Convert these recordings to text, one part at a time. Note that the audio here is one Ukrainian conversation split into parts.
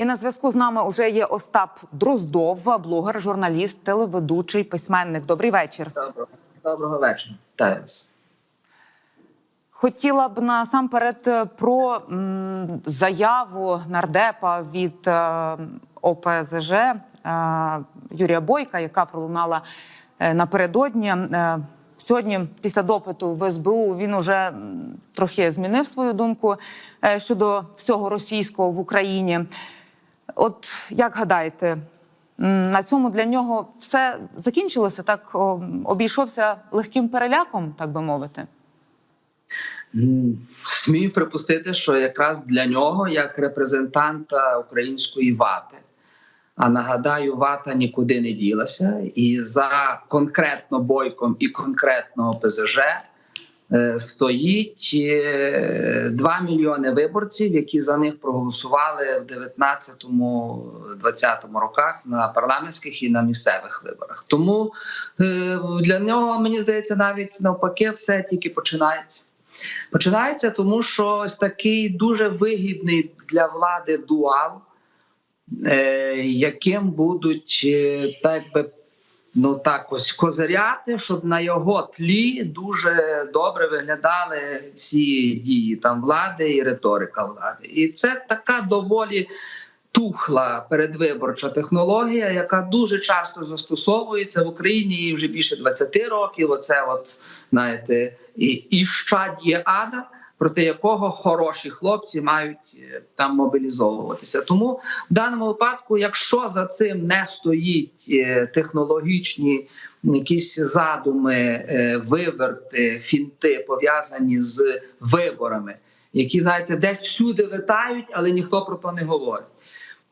І на зв'язку з нами вже є Остап Дроздов, блогер, журналіст, телеведучий, письменник. Добрий вечір. Доброго, доброго вечора. Вітаю вас. Хотіла б насамперед про м, заяву нардепа від е, ОПЗЖ е, Юрія Бойка, яка пролунала е, напередодні. Е, Сьогодні, після допиту в СБУ, він уже трохи змінив свою думку щодо всього російського в Україні. От як гадаєте, на цьому для нього все закінчилося? Так обійшовся легким переляком, так би мовити? Смію припустити, що якраз для нього, як репрезентанта української вати, а нагадаю, вата нікуди не ділася, і за конкретно бойком і конкретно ОПЗЖ е, стоїть е, 2 мільйони виборців, які за них проголосували в 19-20 роках на парламентських і на місцевих виборах. Тому е, для нього мені здається, навіть навпаки, все тільки починається. Починається тому, що ось такий дуже вигідний для влади дуал, е, яким будуть е, так би ну так ось козиряти, щоб на його тлі дуже добре виглядали всі дії там влади і риторика влади. І це така доволі тухла передвиборча технологія, яка дуже часто застосовується в Україні вже більше 20 років. Оце, от знаєте, і, і щадє ада, проти якого хороші хлопці мають е, там мобілізовуватися. Тому в даному випадку, якщо за цим не стоїть е, технологічні якісь задуми, е, виверти, фінти пов'язані з виборами, які знаєте, десь всюди витають, але ніхто про то не говорить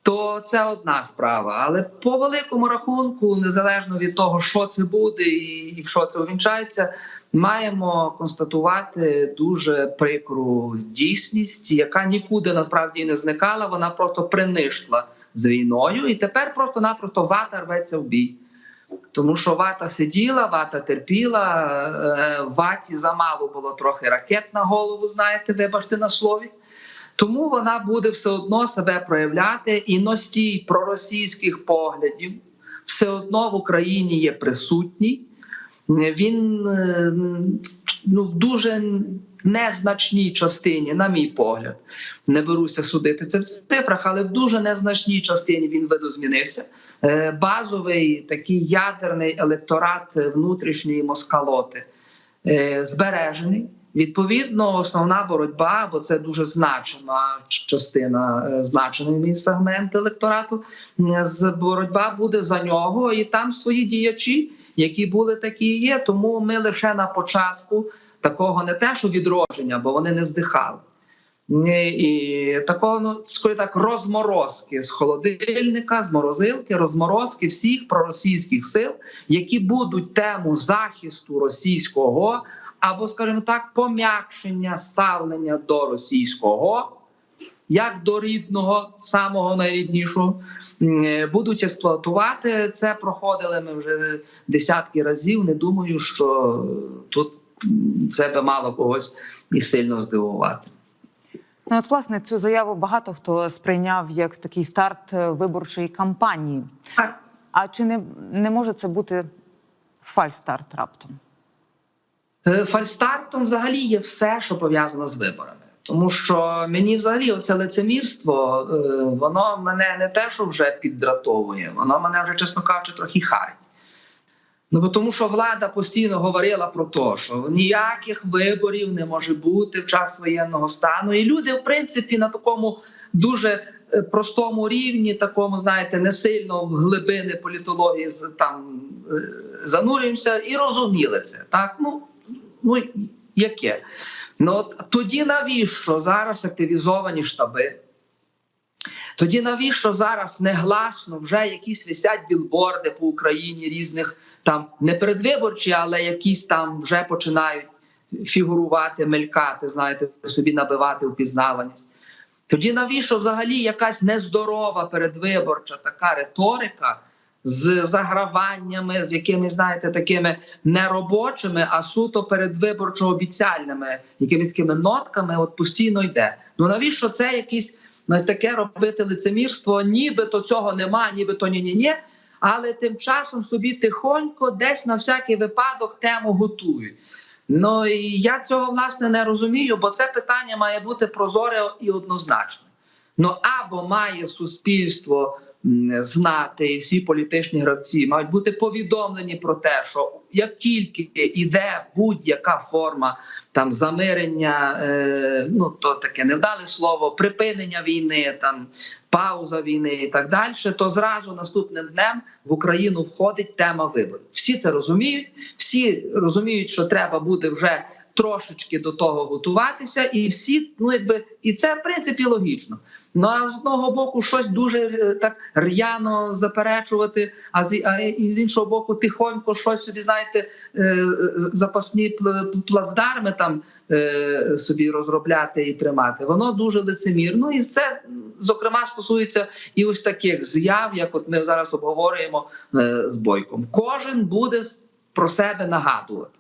то це одна справа. Але по великому рахунку, незалежно від того, що це буде і в що це увінчається, маємо констатувати дуже прикру дійсність, яка нікуди насправді не зникала. Вона просто принишкла з війною, і тепер просто-напросто вата рветься в бій. Тому що вата сиділа, вата терпіла, е, ваті замало було трохи ракет на голову. Знаєте, вибачте на слові. Тому вона буде все одно себе проявляти, і носій проросійських поглядів все одно в Україні є присутній. Він е, ну, в дуже незначній частині, на мій погляд, не беруся судити це в цифрах, але в дуже незначній частині він видозмінився. Е, Базовий такий ядерний електорат внутрішньої москалоти е, збережений. Відповідно, основна боротьба, бо це дуже значима частина, значений сегмент електорату. Боротьба буде за нього, і там свої діячі, які були, такі і є. Тому ми лише на початку такого не те, що відродження, бо вони не здихали. І такого ну скорі так розморозки з холодильника, з морозилки, розморозки всіх проросійських сил, які будуть тему захисту російського або, скажімо так, пом'якшення ставлення до російського, як до рідного, самого найріднішого, будуть експлуатувати це. Проходили ми вже десятки разів. Не думаю, що тут це би мало когось і сильно здивувати. Ну, от, власне, цю заяву багато хто сприйняв як такий старт е, виборчої кампанії. А чи не, не може це бути фальстарт раптом? Е, Фальстартом взагалі є все, що пов'язано з виборами. Тому що мені взагалі оце лицемірство, е, воно мене не те, що вже піддратовує, воно мене вже, чесно кажучи, трохи харить. Ну, бо тому що влада постійно говорила про те, що ніяких виборів не може бути в час воєнного стану. І люди, в принципі, на такому дуже е, простому рівні, такому, знаєте, не сильно в глибини політології там занурюємося і розуміли це. Так, ну ну яке? Ну от тоді навіщо зараз активізовані штаби? Тоді навіщо зараз негласно вже якісь висять білборди по Україні різних там не передвиборчі, але якісь там вже починають фігурувати, мелькати, знаєте, собі набивати впізнаваність. Тоді навіщо взагалі якась нездорова передвиборча така риторика з заграваннями, з якими, знаєте, такими неробочими, а суто передвиборчо обіцяльними, якими такими нотками от постійно йде. Ну навіщо це якісь таке робити лицемірство, нібито цього нема, нібито ні-ні-ні. Але тим часом собі тихонько, десь на всякий випадок тему готують. Ну і я цього власне не розумію, бо це питання має бути прозоре і однозначне. Ну або має суспільство знати, і всі політичні гравці мають бути повідомлені про те, що як тільки йде будь-яка форма там замирення, е, ну то таке невдале слово, припинення війни, там пауза війни і так далі, то зразу наступним днем в Україну входить тема виборів. Всі це розуміють, всі розуміють, що треба буде вже трошечки до того готуватися, і всі, ну якби, і це в принципі логічно. Ну а з одного боку, щось дуже е, так р'яно заперечувати, а з а і з іншого боку, тихонько щось собі, знаєте, е, запасні пл- плацдарми там е, собі розробляти і тримати. Воно дуже лицемірно, і це зокрема стосується і ось таких з'яв, як от ми зараз обговорюємо з бойком. Кожен буде про себе нагадувати.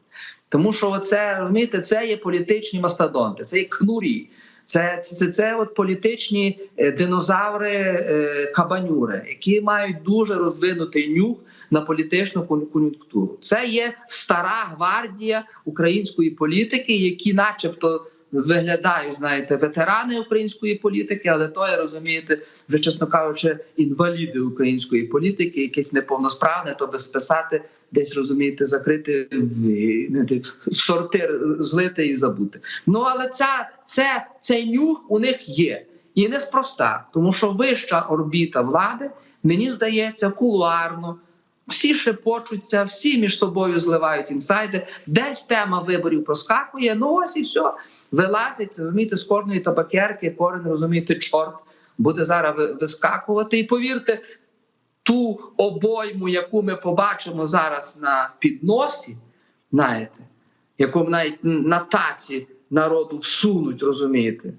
Тому що це розумієте, це є політичні мастодонти, це є кнурі, це, це, це, це от політичні е, динозаври, е, кабанюри, які мають дуже розвинутий нюх на політичну кон- кон'юнктуру. Це є стара гвардія української політики, які, начебто, виглядають, знаєте, ветерани української політики, але то, я розумієте, вже чесно кажучи, інваліди української політики, якесь неповносправне, то без списати, десь розумієте, закрити в сортир, злити і забути. Ну але ця, це, цей нюх у них є. І неспроста, тому що вища орбіта влади, мені здається, кулуарно. Всі шепочуться, всі між собою зливають інсайди. Десь тема виборів проскакує. Ну ось і все. Вилазить, розумієте, з кожної табакерки, кожен розумієте, чорт буде зараз вискакувати. І повірте, ту обойму, яку ми побачимо зараз на підносі, знаєте, яку навіть на таці народу всунуть, розумієте,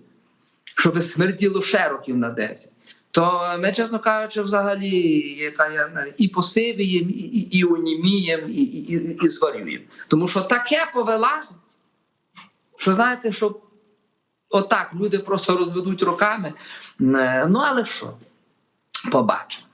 щоб смерділо ще років на 10. То ми, чесно кажучи, взагалі, яка я і посивієм, і, і, і онімієм, і, і, і, і зварюєм. Тому що таке повилазить, що знаєте, що отак люди просто розведуть руками. Е, Ну, але що? Побачимо.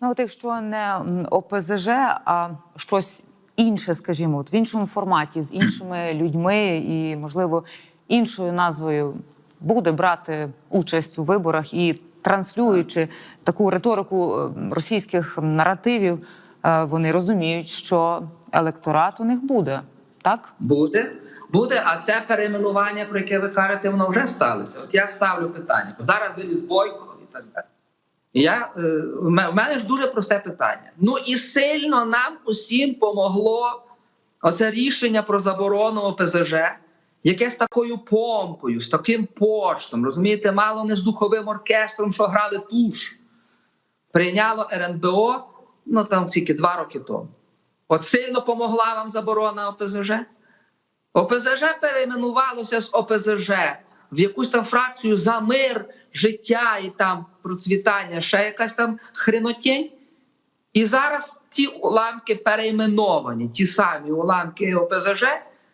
Ну, от якщо не ОПЗЖ, а щось інше, скажімо, от в іншому форматі, з іншими людьми і, можливо, іншою назвою буде брати участь у виборах і транслюючи таку риторику е, російських наративів, е, вони розуміють, що електорат у них буде. Так? Буде, буде, а це перейменування, про яке ви кажете, воно вже сталося. От я ставлю питання. Зараз він із Бойко і так далі. І Я, е, в мене ж дуже просте питання. Ну і сильно нам усім помогло оце рішення про заборону ОПЗЖ, яке з такою помкою, з таким почтом, розумієте, мало не з духовим оркестром, що грали туш. Прийняло РНБО, ну там тільки два роки тому. От сильно помогла вам заборона ОПЗЖ? ОПЗЖ перейменувалося з ОПЗЖ в якусь там фракцію за мир, життя і там процвітання, ще якась там хренотень. І зараз ті уламки перейменовані, ті самі уламки ОПЗЖ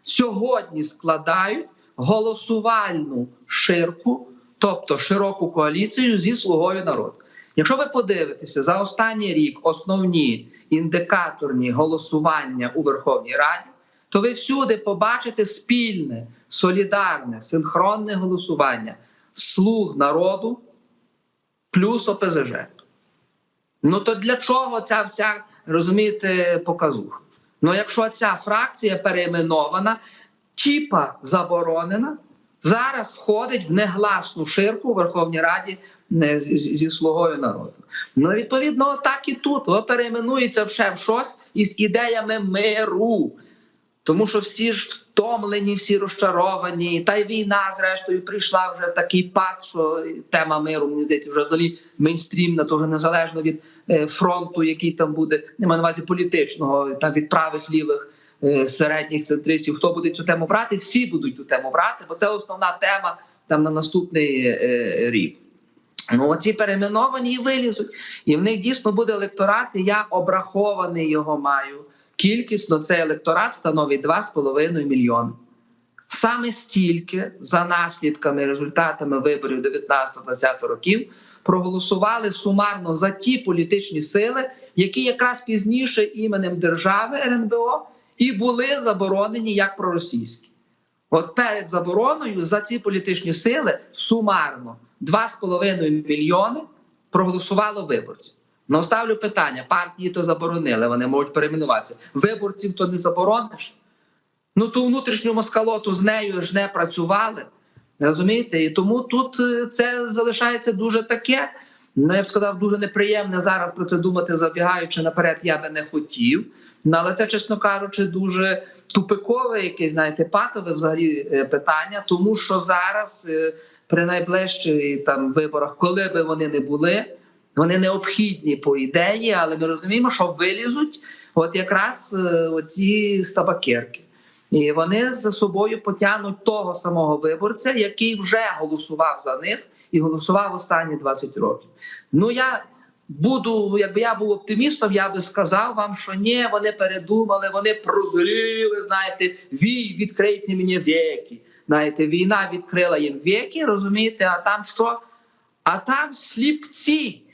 сьогодні складають голосувальну ширку, тобто широку коаліцію зі слугою народу. Якщо ви подивитеся за останній рік основні індикаторні голосування у Верховній Раді, то ви всюди побачите спільне, солідарне, синхронне голосування слуг народу плюс ОПЗЖ. Ну то для чого ця вся розумієте показуха? Ну якщо ця фракція перейменована, тіпа заборонена, зараз входить в негласну ширку у Верховній Раді е, зі слугою народу. Ну відповідно, так і тут Воно перейменується вже в щось із ідеями миру. Тому що всі ж втомлені, всі розчаровані, та й війна, зрештою, прийшла вже такий пад, що тема миру, мені здається, вже взагалі мейнстрімна, то вже незалежно від фронту, який там буде, немає на увазі політичного, там від правих, лівих, е, середніх центристів. Хто буде цю тему брати? Всі будуть цю тему брати, бо це основна тема там на наступний е, рік. Ну, оці перейменовані і вилізуть. І в них дійсно буде електорат, і я обрахований його маю. Кількісно цей електорат становить 2,5 мільйони. Саме стільки за наслідками результатами виборів 19-20 років проголосували сумарно за ті політичні сили, які якраз пізніше іменем держави РНБО і були заборонені як проросійські. От перед забороною за ці політичні сили сумарно 2,5 мільйони проголосувало виборців. Ну, ставлю питання: партії то заборонили, вони можуть перейменуватися. Виборців то не заборониш. Ну ту внутрішню москалоту з нею ж не працювали. Розумієте? І тому тут е, це залишається дуже таке. Ну, я б сказав, дуже неприємне зараз про це думати, забігаючи наперед, я би не хотів. Ну, але це, чесно кажучи, дуже тупикове, якесь, знаєте, патове взагалі е, питання, тому що зараз е, при найближчих там виборах, коли би вони не були, вони необхідні по ідеї, але ми розуміємо, що вилізуть от якраз оці стабакерки. І вони за собою потягнуть того самого виборця, який вже голосував за них і голосував останні 20 років. Ну я буду, якби я був оптимістом, я би сказав вам, що ні, вони передумали, вони прозріли. Знаєте, вій відкрийте мені віки. Знаєте, війна відкрила їм віки, розумієте, а там що? А там сліпці.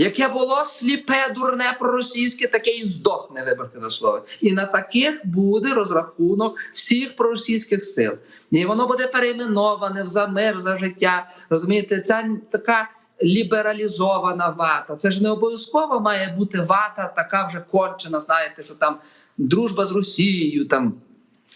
Яке було сліпе, дурне проросійське, таке і здохне, виберте на слово. І на таких буде розрахунок всіх проросійських сил. І воно буде перейменоване за мир, за життя. Розумієте, ця така лібералізована вата. Це ж не обов'язково має бути вата, така вже кончена. Знаєте, що там дружба з Росією, там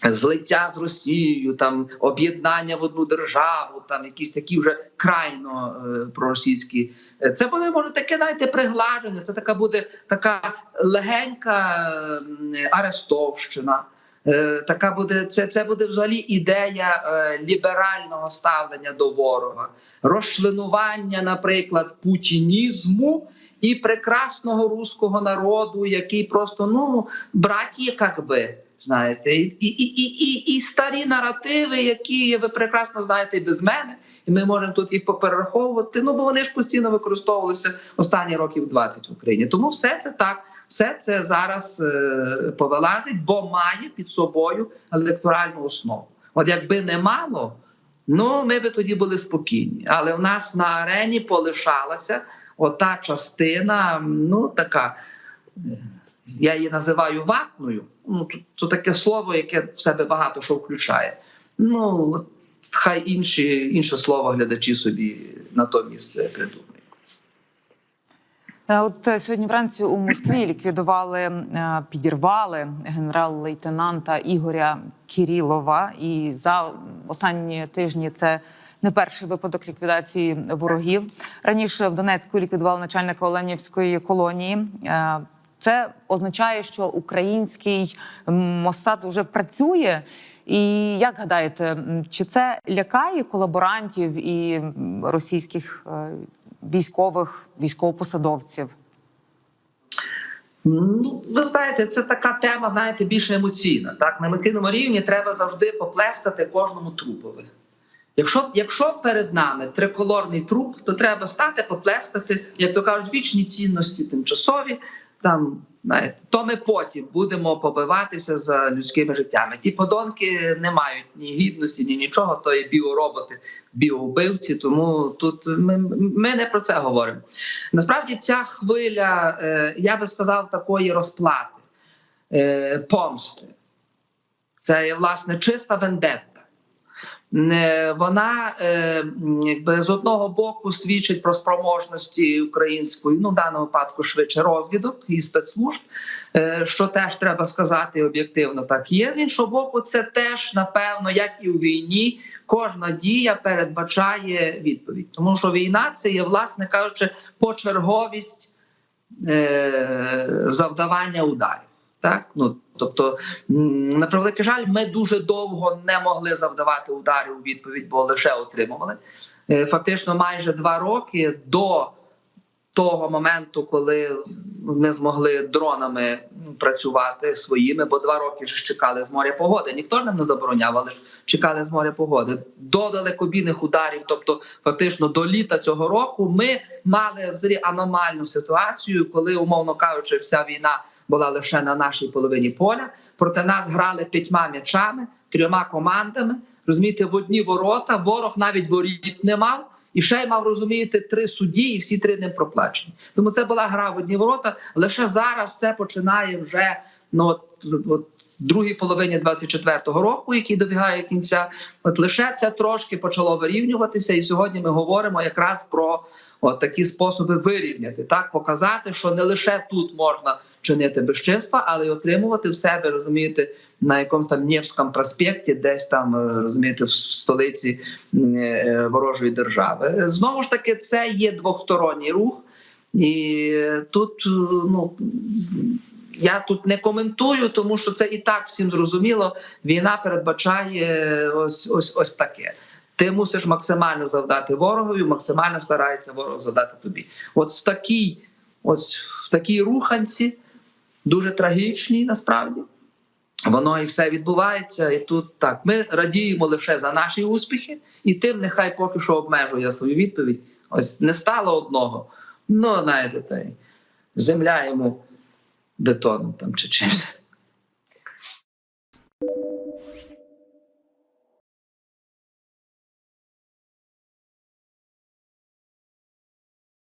злиття з Росією, там об'єднання в одну державу, там якісь такі вже крайно е, проросійські. Е, Це буде може таке, знаєте, приглажене. Це така буде така легенька м, арестовщина. Е, Така буде це, це буде взагалі ідея е, ліберального ставлення до ворога, розчленування, наприклад, путінізму і прекрасного руського народу, який просто ну браті, як би. Знаєте, і, і, і, і, і старі наративи, які ви прекрасно знаєте і без мене, і ми можемо тут їх поперераховувати. Ну бо вони ж постійно використовувалися останні років 20 в Україні. Тому все це так, все це зараз е, повилазить, бо має під собою електоральну основу. От якби не мало, ну ми би тоді були спокійні. Але в нас на арені полишалася ота частина, ну така. Я її називаю ватною. Ну, це таке слово, яке в себе багато що включає. Ну, от хай інші, інше слово глядачі собі на то місце придумають. Е, От е, сьогодні вранці у Москві ліквідували, е, підірвали генерал-лейтенанта Ігоря Кірілова. І за останні тижні це не перший випадок ліквідації ворогів. Раніше в Донецьку ліквідували начальника Оленівської колонії. Це означає, що український Моссад вже працює. І як гадаєте, чи це лякає колаборантів і російських е, військових військовопосадовців? Ну, ви знаєте, це така тема, знаєте, більш емоційна. Так, на емоційному рівні треба завжди поплескати кожному трупові. Якщо, якщо перед нами триколорний труп, то треба стати, поплескати, як то кажуть, вічні цінності тимчасові. Там знаєте, то ми потім будемо побиватися за людськими життями. Ті подонки не мають ні гідності, ні нічого. То є біороботи, біовбивці. Тому тут ми, ми не про це говоримо. Насправді, ця хвиля, е, я би сказав, такої розплати, е, помсти. Це є власне чиста вендетта. Вона е, якби з одного боку свідчить про спроможності української, ну в даному випадку швидше розвідок і спецслужб, е, що теж треба сказати об'єктивно так є. З іншого боку, це теж напевно, як і у війні, кожна дія передбачає відповідь, тому що війна це є, власне кажучи, почерговість е, завдавання ударів. Так, ну тобто, на превеликий жаль, ми дуже довго не могли завдавати ударів у відповідь, бо лише отримували. Е, Фактично, майже два роки до того моменту, коли ми змогли дронами працювати своїми, бо два роки ж чекали з моря погоди. Ніхто нам не забороняв, але ж чекали з моря погоди. До далекобійних ударів, тобто фактично до літа цього року, ми мали взагалі аномальну ситуацію, коли, умовно кажучи, вся війна була лише на нашій половині поля. Проти нас грали п'ятьма м'ячами, трьома командами. розумієте, в одні ворота. Ворог навіть воріт не мав. І ще й мав розумієте три судді, і всі три ним проплачені. Тому це була гра в одні ворота. Лише зараз це починає вже ну от, от другій половині 24-го року, який добігає кінця. От лише це трошки почало вирівнюватися, і сьогодні ми говоримо якраз про от такі способи вирівняти, так показати, що не лише тут можна чинити безчинства, але й отримувати в себе, розумієте, на якомусь там Нєвському проспекті, десь там е, розумієте, в столиці е, ворожої держави. Знову ж таки, це є двосторонній рух, і тут е, ну. Я тут не коментую, тому що це і так всім зрозуміло. Війна передбачає ось ось ось таке. Ти мусиш максимально завдати ворогові, максимально старається ворог завдати тобі. От в такій, ось в такій руханці, дуже трагічній насправді. Воно і все відбувається, і тут так. Ми радіємо лише за наші успіхи, і тим нехай поки що обмежує свою відповідь. Ось не стало одного. Ну, знаєте, та земля йому бетоном там чи чимось.